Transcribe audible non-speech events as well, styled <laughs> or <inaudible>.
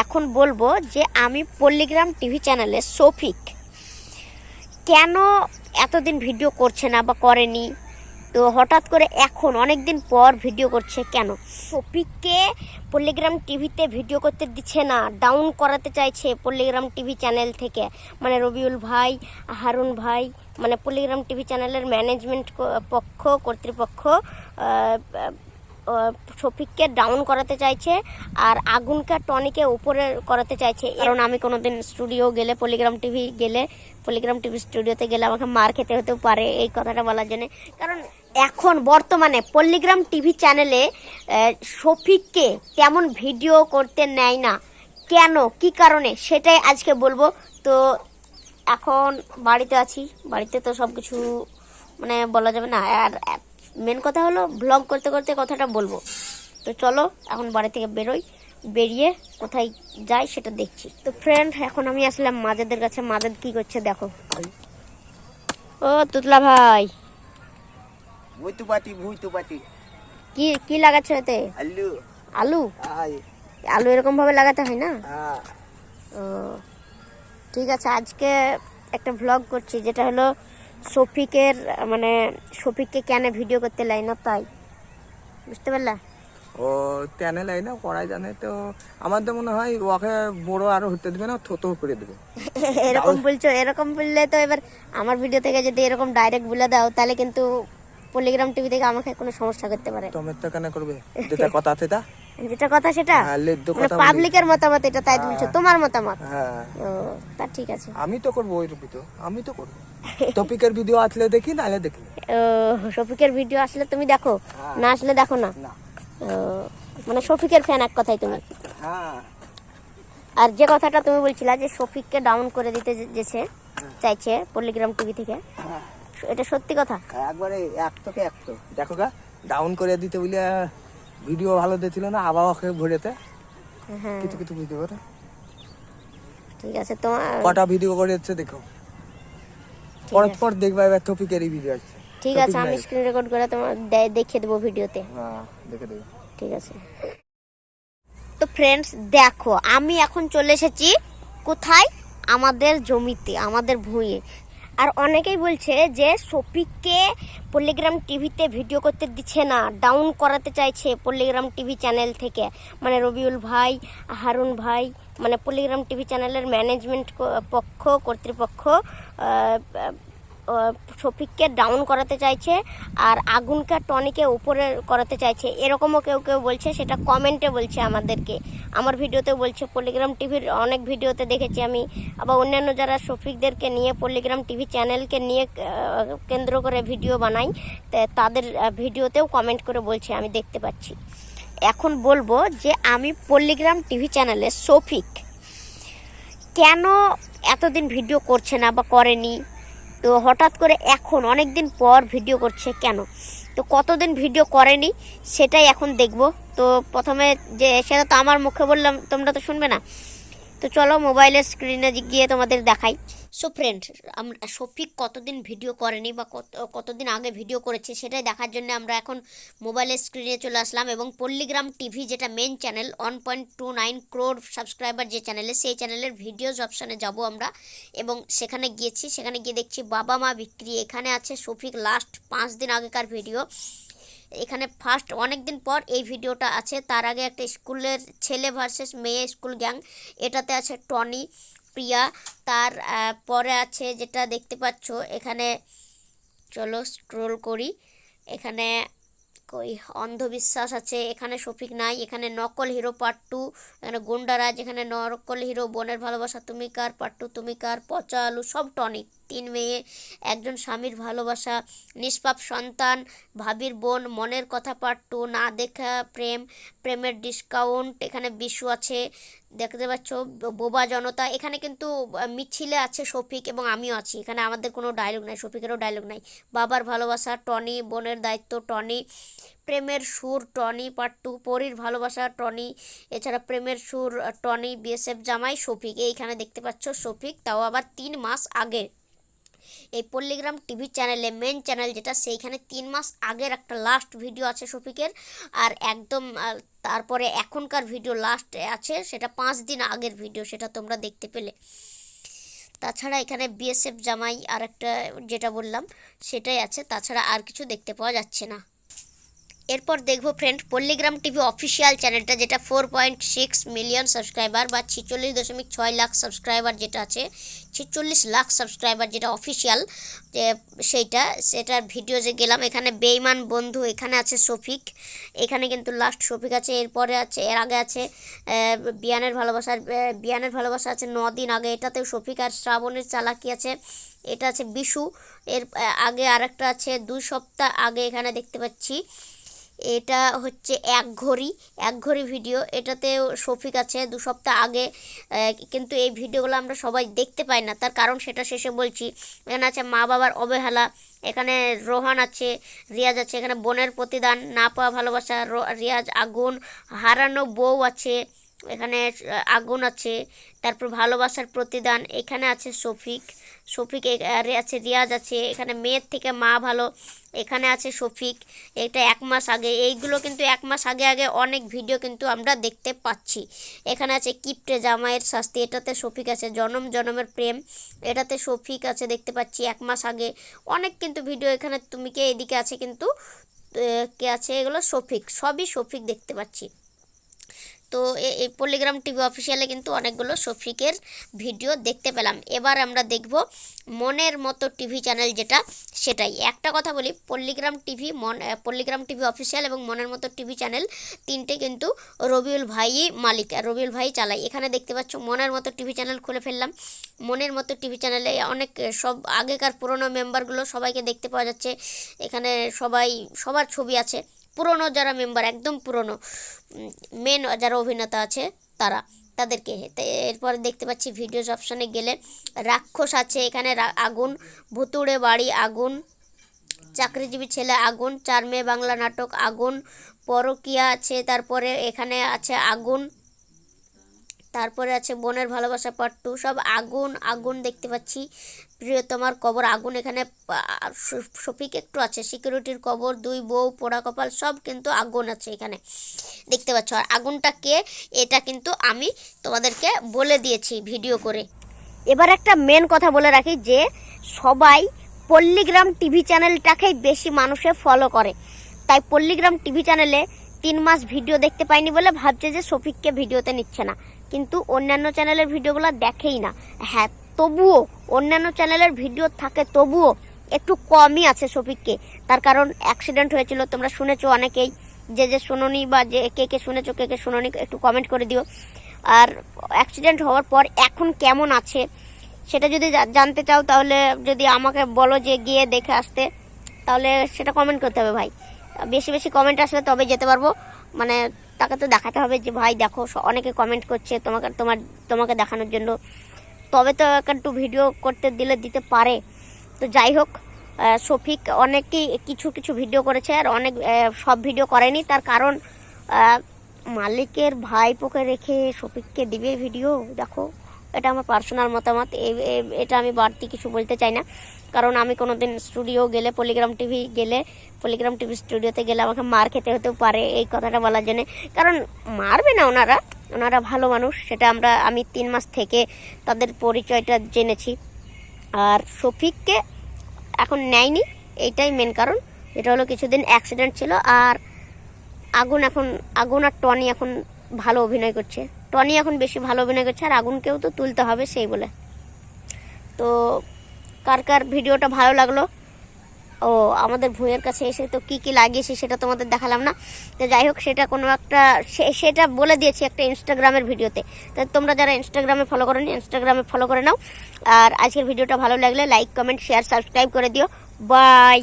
এখন বলব যে আমি পল্লিগ্রাম টিভি চ্যানেলে সফিক, কেন এতদিন ভিডিও করছে না বা করেনি? তো হঠাৎ করে এখন অনেক দিন পর ভিডিও করছে, কেন? সফিককে পল্লিগ্রাম টিভিতে ভিডিও করতে দিচ্ছে না ডাউন করাতে চাইছে পল্লিগ্রাম টিভি চ্যানেল থেকে। মানে রবিউল ভাই, হারুন ভাই মানে পল্লিগ্রাম টিভি চ্যানেলের ম্যানেজমেন্ট পক্ষ, কর্তৃপক্ষ শফিককে ডাউন করাতে চাইছে আর আগুনকে টনিকে উপরে করাতে চাইছে। কারণ আমি কোনোদিন স্টুডিও গেলে পলিগ্রাম টিভি গেলে পলিগ্রাম টিভি স্টুডিওতে গেলে আমাকে মার খেতে হতেও পারে এই কথাটা বলার জন্য। কারণ এখন বর্তমানে পল্লিগ্রাম টিভি চ্যানেলে শফিককে তেমন ভিডিও করতে নেয় না। কেন? কি কারণে? সেটাই আজকে বলব। তো এখন বাড়িতে আছি। বাড়িতে তো সব কিছু মানে বলা যাবে না। আর মেন কথা হলো ব্লগ করতে করতে কথাটা বলব। তো চলো এখন বাড়ি থেকে বেরোই। বেরিয়ে কোথায় যাই সেটা দেখছি। তো ফ্রেন্ড এখন আমি আসলাম মাঝেদের কাছে। মাঝেদ কি করছে দেখো। ও তুতলা ভাই। ভুইতু পাতি ভুইতু পাতি কি কি লাগাচ্ছে এতে আলু। আলু? আলু এরকম ভাবে লাগাতে হয় না? হ্যাঁ। ও ঠিক আছে আজকে একটা ভ্লগ করছি যেটা হলো শফিকের মানে শফিককে কেন ভিডিও করতে লাই না তাই? বুঝতে পারলা? ও চ্যানেল এই না? করাই জানে তো। আমার তো মনে হয় ওকে বড় আরও হতে দেবে না থতো করে দেবে। <laughs> এরকম বলছো এরকম বললে তো এবার আমার ভিডিও থেকে যদি এরকম ডাইরেক্ট বলে দাও তাহলে কিন্তু পলিগ্রাম টিভি থেকে আমাকে কোনো সমস্যা করতে পারে। তোমের তো কেন করবে? যেটা কথা আছে তা। <laughs> যেটা কথা সেটা? হ্যাঁ লেদ্দু মানে। পাবলিকের মতামত এটা তাই বলছো তোমার মতামত? হ্যাঁ। তা ঠিক আছে। আমি তো করব ওই রূপি আমি তো করব। টপিকের ভিডিও আসলে দেখি নাহলে দেখি শফিকের ভিডিও আসলে তুমি দেখো? হ্যাঁ। না আসলে দেখো না? না। মানে শফিকের ফ্যান এক কথাই তুমি। হ্যাঁ। আর যে কথাটা তুমি বলছিলা যে শফিককে ডাউন করে দিতে যেছে চাইছে পল্লিগ্রাম টিভি থেকে হ্যাঁ। এটা সত্যি কথা? একবারে এক তোকে এক তো। দেখো গা ডাউন করে দিতে বলে ভিডিও ভালো দিয়েছিল না আবার ওকে ভরেতে হ্যাঁ। কিছু কিছু বুঝতে পারে। ঠিক আছে তোমার কটা ভিডিও করেছে দেখো। পর পর দেখবা এবার টপিকেরই ভিডিও আছে ঠিক আছে আমি স্ক্রিন রেকর্ড করে তোমার দেখিয়ে দেবো ভিডিওতে হ্যাঁ দেখে দেখো ঠিক আছে। তো ফ্রেন্ডস দেখো আমি এখন চলে এসেছি কোথায়? আমাদের জমিতে আমাদের ভুঁয়ে আর অনেকেই বলছে যে শফিককে পল্লিগ্রাম টিভিতে ভিডিও করতে দিচ্ছে না ডাউন করাতে চাইছে পল্লিগ্রাম টিভি চ্যানেল থেকে। মানে রবিউল ভাই, হারুন ভাই মানে পল্লিগ্রাম টিভি চ্যানেলের ম্যানেজমেন্ট পক্ষ, কর্তৃপক্ষ শফিককে ডাউন করাতে চাইছে আর আগুনকে টনিকে উপরে করাতে চাইছে। এরকমও কেউ কেউ বলছে, সেটা কমেন্টে বলছে আমাদেরকে। আমার ভিডিওতে বলছে পল্লিগ্রাম টিভির অনেক ভিডিওতে দেখেছি আমি। আবার অন্যান্য যারা শফিকদেরকে নিয়ে পল্লিগ্রাম টিভি চ্যানেলকে নিয়ে কেন্দ্র করে ভিডিও বানাই তাদের ভিডিওতেও কমেন্ট করে বলছে, আমি দেখতে পাচ্ছি। এখন বলব যে আমি পল্লিগ্রাম টিভি চ্যানেলে শফিক কেন এতদিন ভিডিও করছে না বা করেনি? তো হঠাৎ করে এখন অনেক দিন পর ভিডিও করছে, কেন? তো কতদিন ভিডিও করেনি, সেটাই এখন দেখব। তো প্রথমে যে, সেটা তো আমার মুখে বললাম, তোমরা তো শুনবে না। তো চলো মোবাইলের স্ক্রিনে গিয়ে তোমাদের দেখাই। সো ফ্রেন্ড আমরা শফিক কতদিন ভিডিও করেনি বা কত, কতদিন আগে ভিডিও করেছে সেটাই দেখার জন্য আমরা এখন মোবাইলের স্ক্রিনে চলে আসলাম এবং পল্লিগ্রাম টিভি যেটা main channel one point two nine crore subscriber যে চ্যানেলে সেই চ্যানেলের ভিডিওজ অপশানে যাব আমরা। এবং সেখানে গিয়েছি, সেখানে গিয়ে দেখছি বাবা মা বিক্রি, এখানে আছে শফিক লাস্ট পাঁচ দিন আগেকার ভিডিও এখানে ফার্স্ট অনেক দিন পর এই ভিডিওটা আছে। তার আগে একটা স্কুলের ছেলে ভার্সেস মেয়ে স্কুল গ্যাং এটাতে আছে টনি, প্রিয়া। তার পরে আছে যেটা দেখতে পাচ্ছ, এখানে চলো স্ক্রোল করি। এখানে কই, অন্ধবিশ্বাস আছে, এখানে শফিক নাই, এখানে নকল হিরো পার্ট টু এখানে গুন্ডারাজ এখানে নকল হিরো বোনের ভালোবাসা তুমি কার পার্ট টু তুমি কার, পচা আলু, সব টনিক তিন মেয়ে, একজন স্বামীর ভালোবাসা, নিষ্পাপ সন্তান, ভাবির বোন, মনের কথা পার্ট টু না দেখা প্রেম, প্রেমের ডিসকাউন্ট এখানে বিশু আছে, দেখতে পাচ্ছ, বোবা জনতা, এখানে কিন্তু মিছিলে আছে শফিক এবং আমিও আছি, এখানে আমাদের কোনো ডায়লগ নাই, শফিকেরও ডায়লগ নাই। বাবার ভালোবাসা, টনি, বোনের দায়িত্ব টনি, প্রেমের সুর টনি পার্ট টু পরীর ভালোবাসা টনি, এছাড়া প্রেমের সুর টনি বিএসএফ জামাই, শফিক, এইখানে দেখতে পাচ্ছ শফিক, তাও আবার তিন মাস আগে। এই পল্লিগ্রাম টিভি চ্যানেলে মেন চ্যানেল যেটা, সেইখানে তিন মাস আগের একটা লাস্ট ভিডিও আছে শফিকের। আর একদম তারপরে এখনকার ভিডিও লাস্ট আছে, সেটা পাঁচ দিন আগের ভিডিও সেটা তোমরা দেখতে পেলে। তাছাড়া এখানে বিএসএফ জামাই আর একটা যেটা বললাম, সেটাই আছে। তাছাড়া আর কিছু দেখতে পাওয়া যাচ্ছে না। এরপর দেখব ফ্রেন্ড পল্লিগ্রাম টিভি অফিসিয়াল চ্যানেলটা যেটা four point six million subscriber বা ছিচল্লিশ দশমিক ছয় লাখ সাবস্ক্রাইবার যেটা আছে, ছিচল্লিশ লাখ সাবস্ক্রাইবার যেটা অফিসিয়াল যে সেইটা, সেটার ভিডিও যে গেলাম, এখানে বেইমান বন্ধু এখানে আছে শফিক, এখানে কিন্তু লাস্ট শফিক আছে, এরপরে আছে, এর আগে আছে বিয়ানের ভালোবাসার বিয়ানের ভালোবাসা আছে দিন আগে এটাতেও শফিক আর শ্রাবণের চালাকি আছে, এটা আছে বিশু, এর আগে আরেকটা আছে, দুই সপ্তাহ আগে এখানে দেখতে পাচ্ছি এটা হচ্ছে এক ঘড়ি এক ঘড়ি ভিডিও এটাতেও শফিক আছে, দু সপ্তাহ আগে কিন্তু এই ভিডিওগুলো আমরা সবাই দেখতে পাই না। তার কারণ সেটা শেষে বলছি, এখানে আছে মা বাবার অবহেলা, এখানে রোহান আছে, রিয়াজ আছে, এখানে বোনের প্রতিদান, না পাওয়া ভালোবাসা রিয়াজ, আগুন, হারানো বউ আছে, এখানে, আগুন আছে, তারপর ভালোবাসার প্রতিদান, এখানে আছে শফিক। শফিক আর আছে, রিয়াজ আছে, এখানে মেয়ের থেকে মা ভালো, এখানে আছে শফিক। এটা এক মাস আগে, এইগুলো কিন্তু এক মাস আগে আগে অনেক ভিডিও কিন্তু আমরা দেখতে পাচ্ছি। এখানে আছে কিপটে জামাইয়ের শাস্তি, এটাতে শফিক আছে, জনম জনমের প্রেম, এটাতে শফিক আছে, দেখতে পাচ্ছি এক মাস আগে। অনেক কিন্তু ভিডিও এখানে তুমি কে এদিকে আছে কিন্তু কে আছে, এগুলো শফিক, সবই শফিক দেখতে পাচ্ছি। তো এই পল্লিগ্রাম টিভি অফিসিয়ালে কিন্তু অনেকগুলো শফিকের ভিডিও দেখতে পেলাম। এবার আমরা দেখব মনের মতো টিভি চ্যানেল যেটা, সেটাই। একটা কথা বলি পল্লিগ্রাম টিভি মন পল্লিগ্রাম টিভি অফিসিয়াল এবং মনের মতো টিভি চ্যানেল তিনটে কিন্তু রবিউল ভাই মালিক রবিউল ভাই চালায়। এখানে দেখতে পাচ্ছ মনের মতো টিভি চ্যানেল খুলে ফেললাম। মনের মতো টিভি চ্যানেলে অনেক সব আগেকার পুরনো মেম্বারগুলো সবাইকে দেখতে পাওয়া যাচ্ছে। এখানে সবাই, সবার ছবি আছে। পুরনো যারা মেম্বার একদম পুরনো মেন যারা অভিনেতা আছে, তারা, তাদেরকে এরপরে দেখতে পাচ্ছি ভিডিওস অপশানে গেলে রাক্ষস আছে, এখানে আগুন, ভুতুড়ে বাড়ি, আগুন, চাকরিজীবী ছেলে, আগুন, চার মেয়ে বাংলা নাটক, আগুন, পরকিয়া আছে, তারপরে এখানে আছে আগুন তারপরে আছে বোনের ভালোবাসা পার্ট টু সব আগুন আগুন দেখতে পাচ্ছি। প্রিয়তমার কবর আগুন এখানে শফিক একটু আছে। সিকিউরিটির কবর, দুই বউ, পোড়া কপাল, সব কিন্তু আগুন আছে এখানে। দেখতে পাচ্ছ, আর আগুনটা কে? এটা কিন্তু আমি তোমাদেরকে বলে দিয়েছি ভিডিও করে। এবার একটা মেন কথা বলে রাখি যে, সবাই পল্লিগ্রাম টিভি চ্যানেলটাকেই বেশি মানুষে ফলো করে। তাই পল্লিগ্রাম টিভি চ্যানেলে তিন মাস ভিডিও দেখতে পাইনি বলে ভাবছে যে শফিককে ভিডিওতে নিচ্ছে না। কিন্তু অন্যান্য চ্যানেলের ভিডিওগুলো দেখেই না। হ্যাঁ তবুও অন্যান্য চ্যানেলের ভিডিও থাকে, তবুও একটু কমই আছে শফিককে। তার কারণ অ্যাক্সিডেন্ট হয়েছিল, তোমরা শুনেছো অনেকেই, যে যে শুনোনি বা যে কে কে শুনেছো, কে কে শুনোনি, একটু কমেন্ট করে দিও। আর অ্যাক্সিডেন্ট হওয়ার পর এখন কেমন আছে, সেটা যদি জানতে চাও, তাহলে যদি আমাকে বলো যে গিয়ে দেখে আসতে, তাহলে সেটা কমেন্ট করতে হবে ভাই। বেশি বেশি কমেন্ট আসলে তবে যেতে পারব। মানে তাকে তো দেখাতে হবে যে, ভাই, দেখো অনেকে কমেন্ট করছে, তোমাকে, তোমার, তোমাকে দেখানোর জন্য। তবে তো একটু ভিডিও করতে দিলে দিতে পারে। তো যাই হোক শফিক অনেকেই কিছু কিছু ভিডিও করেছে আর অনেক সব ভিডিও করেনি। তার কারণ মালিকের মালিকের ভাইপোকে রেখে শফিককে দিবে ভিডিও দেখো। এটা আমার পার্সোনাল মতামত। এটা আমি বাড়তি কিছু বলতে চাই না। কারণ আমি কোনোদিন স্টুডিও গেলে পলিগ্রাম টিভি গেলে পলিগ্রাম টিভি স্টুডিওতে গেলে আমাকে মার খেতে হতেও পারে এই কথাটা বলার জন্যে। কারণ মারবে না ওনারা। ওনারা ভালো মানুষ, সেটা আমরা, আমি তিন মাস থেকে তাদের পরিচয়টা জেনেছি। আর শফিককে এখন নেয়নি, এইটাই মেন কারণ। যেটা হলো কিছুদিন অ্যাক্সিডেন্ট ছিল, আর আগুন এখন, আগুন আর টনি এখন ভালো অভিনয় করছে। টনি এখন বেশি ভালো অভিনয় করছে, আর আগুনকেও তো তুলতে হবে সেই বলে। তো কার কার ভিডিওটা ভালো লাগল? ও, আমাদের ভুঁয়ের কাছে এসে তো কি কি লাগিয়েছি সেটা তোমাদের দেখালাম না। তো যাই হোক, সেটা কোনো একটা সেটা বলে দিয়েছি একটা ইনস্টাগ্রামের ভিডিওতে। তো তোমরা যারা ইনস্টাগ্রামে ফলো করো ইনস্টাগ্রামে ফলো করে নাও। আর আজকের ভিডিওটা ভালো লাগলে লাইক কমেন্ট শেয়ার সাবস্ক্রাইব করে দিও। বাই